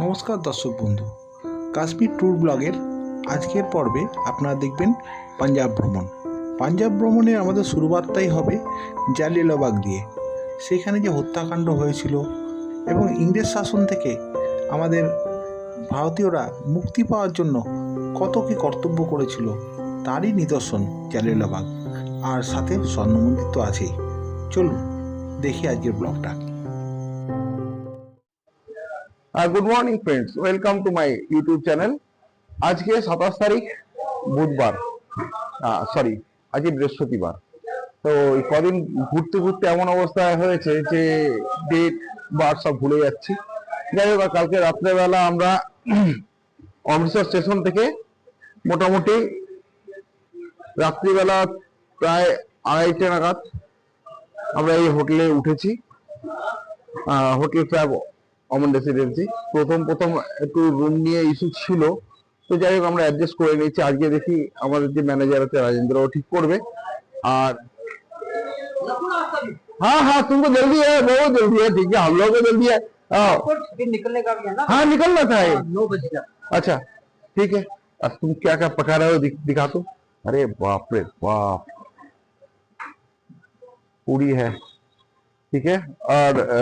নমস্কার দর্শক বন্ধু। কাশ্মীর ট্যুর ব্লগের আজকের পর্বে আপনারা দেখবেন পাঞ্জাব ভ্রমণ। পাঞ্জাব ভ্রমণে আমাদের শুরুবাতটাই হবে জালিয়ালাবাগ দিয়ে। সেখানে যে হত্যাকাণ্ড হয়েছিল এবং ইংরেজ শাসন থেকে আমাদের ভারতীয়রা মুক্তি পাওয়ার জন্য কত কী কর্তব্য করেছিল, তারই নিদর্শন জালিয়ালাবাগ আর সাথে স্বর্ণ মন্দির তো আছেই। চলুন, দেখি আজকের ব্লগটা। Good morning friends welcome to my YouTube channel আজকে সাতাশ তারিখ, বুধবার। সরি আজকে বৃহস্পতিবার। তো কদিন ঘুরতে ঘুরতে এমন অবস্থা হয়েছে যে ডেট বার সব ভুলে যাচ্ছি। যাই হোক কালকে রাত্রেবেলা আমরা অমৃতসর স্টেশন থেকে মোটামুটি রাত্রিবেলা প্রায় আড়াইটে নাগাদ আমরা এই হোটেলে উঠেছি। হোটেল ফ্যাব অমন রেসিডেন্সি প্রথম প্রথম একটু রুম নিয়ে ইস্যু ছিল তো যাই হোক আমরা অ্যাডজাস্ট করে নিয়েছি আজকে দেখি আমাদের যে ম্যানেজার আছে রাজেন্দ্র ও ঠিক করবে আর हाँ हाँ तुमको जल्दी है बहुत जल्दी है ठीक है हम लोग को जल्दी है हाँ फिर निकलने का भी है ना हाँ निकलना था ये नौ बजे तक अच्छा ठीक है अब तुम क्या क्या पका रहे हो दिख- दिखा तुम अरे बाप रे बाप पूरी है ठीक है और अ,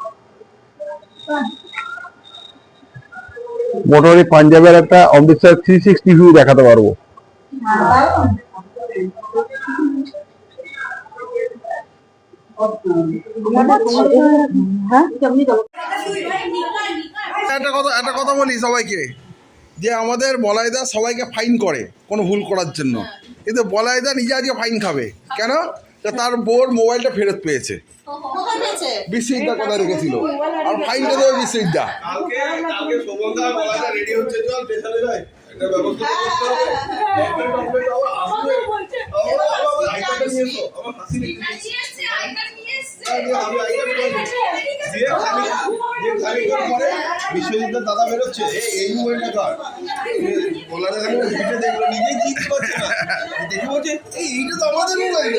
মোটামুটি পাঞ্জাবের একটা অমৃতসর থ্রি সিক্সটি ভিউ দেখাতে পারব। একটা কথা একটা কথা বলি সবাইকে, যে আমাদের বলাইদা সবাইকে ফাইন করে, কোনো ভুল করার জন্য। কিন্তু বলাইদা নিজে আজকে ফাইন খাবে। কেন? তা তার বোর মোবাইলটা ফেরত পেয়েছে। বিশ্বিদা কথা রেখেছিল? আর ফাইনটা দেবে বিশ্বিদা ব্যবস্থা বিশ্বজিৎ দাদা বেরোচ্ছে এই মোবাইলটা ধর ওনারা ভিডিও দেখল নিজেই বলছে এইটা তো আমাদের মোবাইল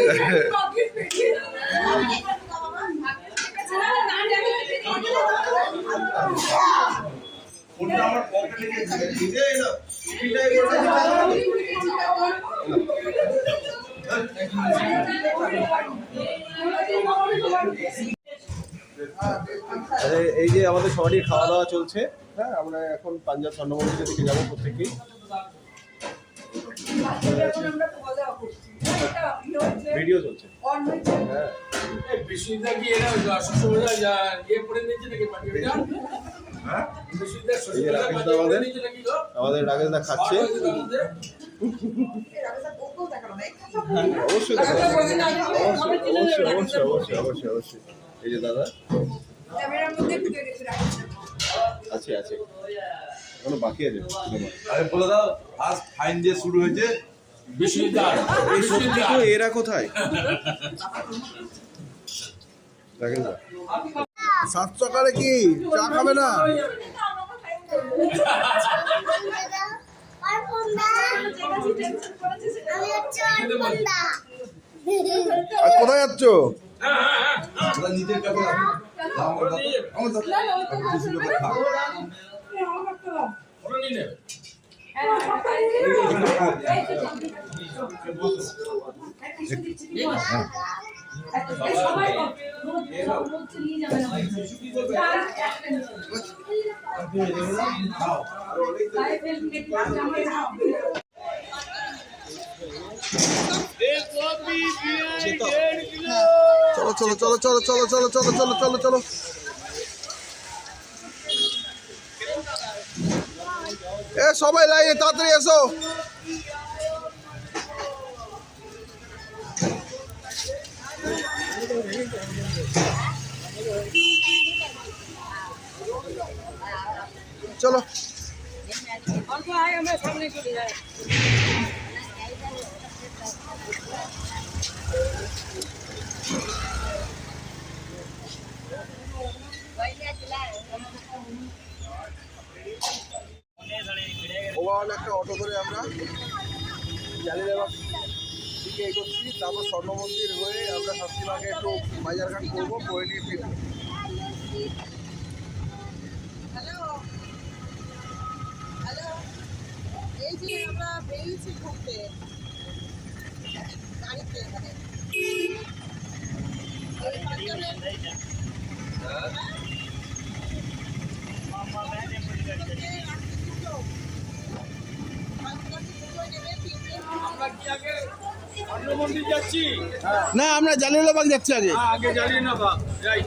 এই যে আমাদের সবারই খাওয়া দাওয়া চলছে। হ্যাঁ আমরা এখন পাঞ্জাব স্বর্ণমন্দিরের দিকে যাব প্রত্যেকেই ভিডিও চলছে। হ্যাঁ। হ্যাঁ? এই যে রাকেশ আমাদের আমাদের রাকেশ দা খাচ্ছে। অবশ্যই অবশ্যই অবশ্যই অবশ্যই অবশ্যই অবশ্যই। এই যে দাদা। আছে আছে। এখনও বাকি আছে? আরে বলে দাও আজ ফাইন দিয়ে শুরু হয়েছে এরা কোথায়? রাখেন দা সাত সকালে কি চা খাবে না? কোথায় যাচ্ছ? ওরা চলো চলো চলো চলো চলো চলো চলো চলো চলো চলো এ সবাই লাইনে, তাড়াতাড়ি এসো। চলো। ওভারঅল একটা অটো করে আমরা। জানি জালিয়াবাদ দিকে এগোচ্ছি তারপর স্বর্ণ মন্দির হয়ে আমরা শাস্তিবাগে একটু বাজারঘাট করব করে নিয়ে ফিরবো হ্যালো হ্যালো এই যে আমরা বেরিয়েছি ঘুরতে গাড়িতে মানে ওই পাঞ্জাবের- আমরা কি আগে অন্য মন্দির যাচ্ছি না আমরা জালিয়াবাগ যাচ্ছি আগে। হ্যাঁ, আগে জানিয়ে রাইট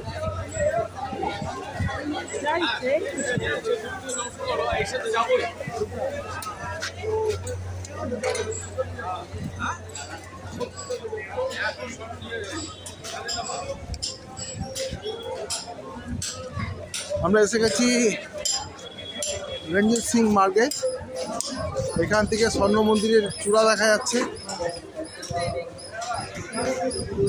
আমরা এসে গেছি রঞ্জিত সিং মার্কেট এখান থেকে স্বর্ণ মন্দিরের চূড়া দেখা যাচ্ছে। এই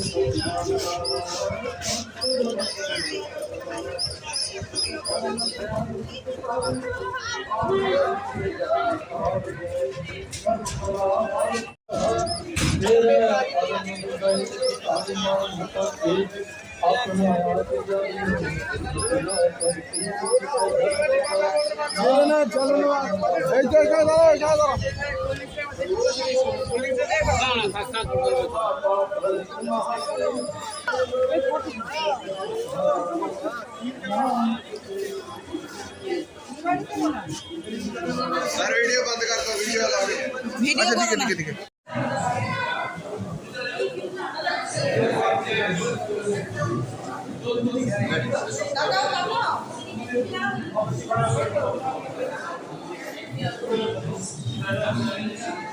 তো व्हिडिओ बंद करतो व्हिडिओ अच्छा ठीक आहे ठीक आहे ठीक आहे Thank you.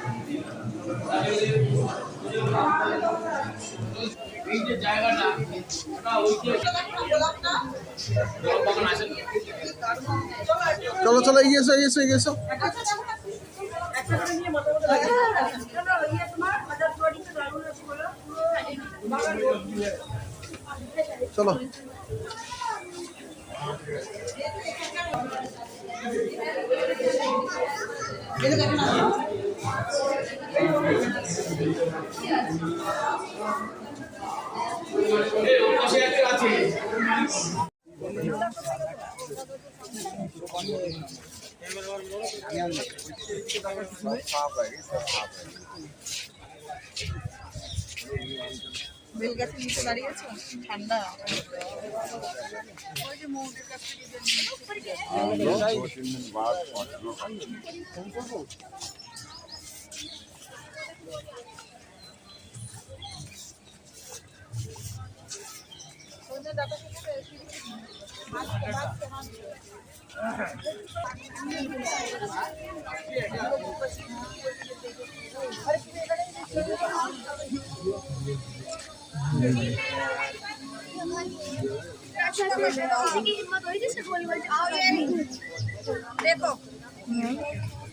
এই যে জায়গাটা চলো চলো এগিয়ে এসো এগিয়ে এসো এগিয়ে এসো। বেলগাছের নিচে দাঁড়িয়েছো ঠান্ডা ওই যে মৌদের কাছে देखो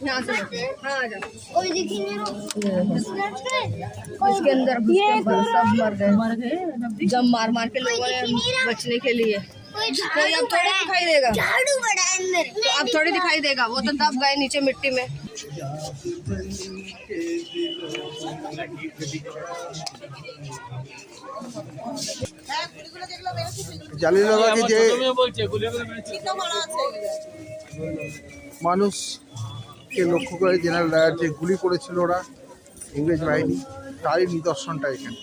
यहाँ से हाँ कोई दिखी नहीं इसके अंदर सब मर गए। मर गए जब मार मार के लोगों ने बचने के लिए। कोई कोई अब थोड़ी दिखाई देगा झाड़ू बड़ा है अंदर तो अब थोड़ी दिखाई देगा वो तो दब गए नीचे मिट्टी में জালিয়াবাগে যে প্রথমে বলছে গুলিয়ে গুলিয়ে মেরেছে। মানুষকে লক্ষ্য করে জেনারেল ডায়ার যে গুলি করেছিল ওরা ইংরেজ বাহিনী তারই নিদর্শনটা এখানে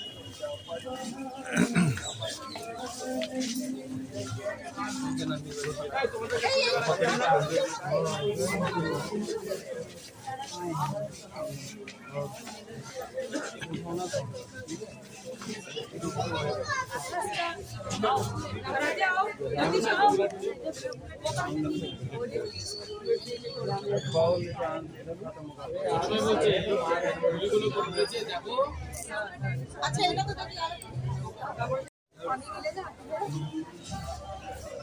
আচ্ছা এটা তো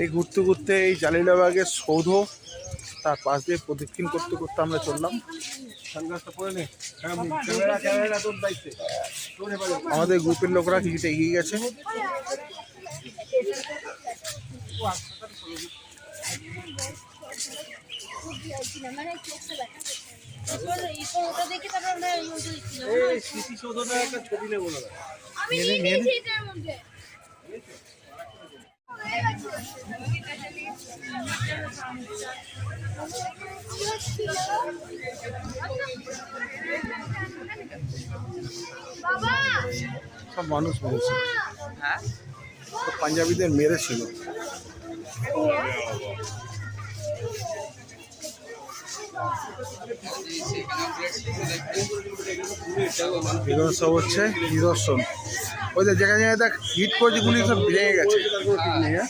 এই ঘুরতে ঘুরতে এই জালিলাবাগের সৌধ তার পাশ দিয়ে প্রদক্ষিণ করতে করতে আমরা চললাম। এবারে। আমাদের গ্রুপের লোকরা কিছুটা এগিয়ে গেছে। ওটা দেখে তারপর আমরা এই স্মৃতিসৌধটা একটা ছবি নেব সব মানুষ মেরেছে। তো পাঞ্জাবিদের মেরেছিল। এগুলো সব হচ্ছে নিদর্শন। ওই যে জায়গায় জায়গায় দেখ হিট করেছে গুলি সব ভেঙে গেছে হ্যাঁ?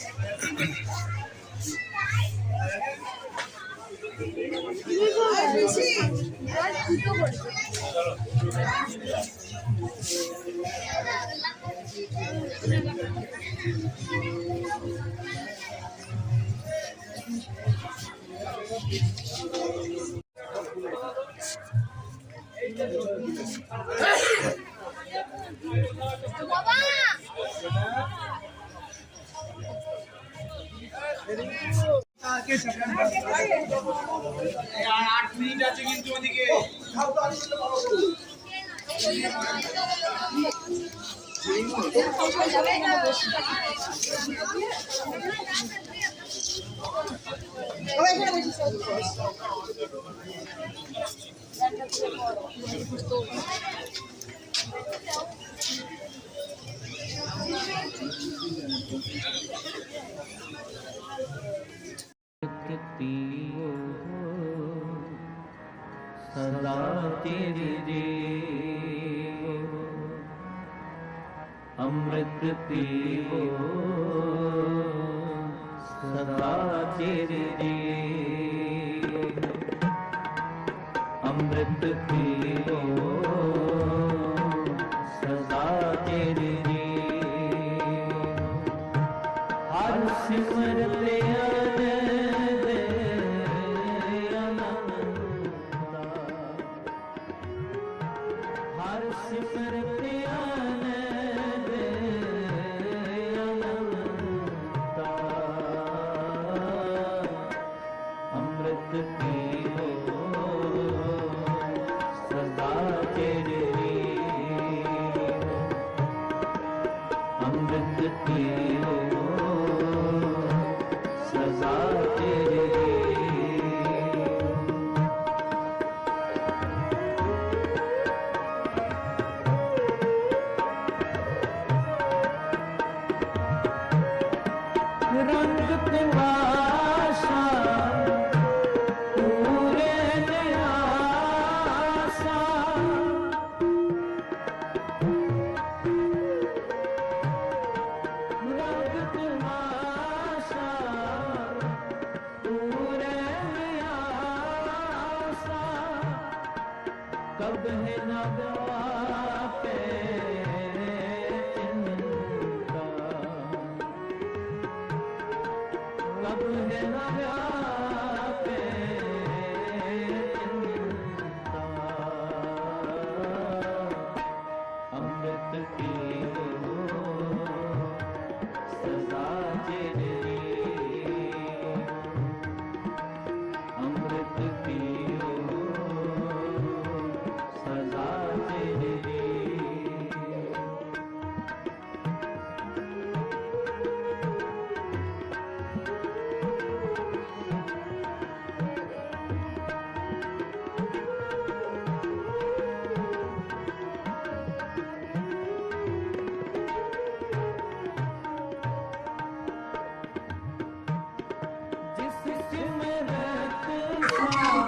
বাবা सदा तेरे ਅੰਮ੍ਰਿਤ ਪੀਵੋ। ਸਦਾ ਚਿਰ ਜੀਓ। ਅੰਮ੍ਰਿਤ ਪੀਵੋ। में है नगवा पे चिंता कब है नया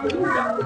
祝愿大家